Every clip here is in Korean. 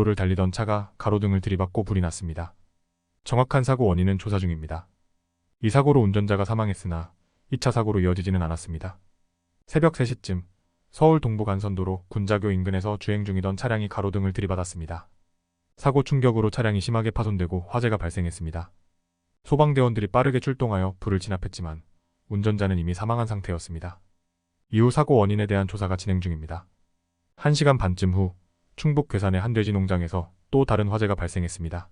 도로를 달리던 차가 가로등을 들이받고 불이 났습니다. 정확한 사고 원인은 조사 중입니다. 이 사고로 운전자가 사망했으나 2차 사고로 이어지지는 않았습니다. 새벽 3시쯤 서울 동부 간선도로 군자교 인근에서 주행 중이던 차량이 가로등을 들이받았습니다. 사고 충격으로 차량이 심하게 파손되고 화재가 발생했습니다. 소방대원들이 빠르게 출동하여 불을 진압했지만 운전자는 이미 사망한 상태였습니다. 이후 사고 원인에 대한 조사가 진행 중입니다. 1시간 반쯤 후 충북 괴산의 한 돼지 농장에서 또 다른 화재가 발생했습니다.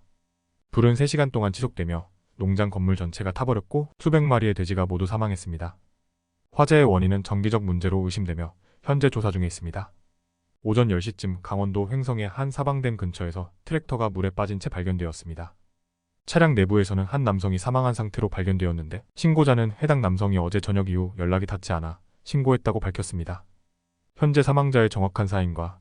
불은 3시간 동안 지속되며 농장 건물 전체가 타버렸고 수백 마리의 돼지가 모두 사망했습니다. 화재의 원인은 정기적 문제로 의심되며 현재 조사 중에 있습니다. 오전 10시쯤 강원도 횡성의 한 사방댐 근처에서 트랙터가 물에 빠진 채 발견되었습니다. 차량 내부에서는 한 남성이 사망한 상태로 발견되었는데 신고자는 해당 남성이 어제 저녁 이후 연락이 닿지 않아 신고했다고 밝혔습니다. 현재 사망자의 정확한 사인과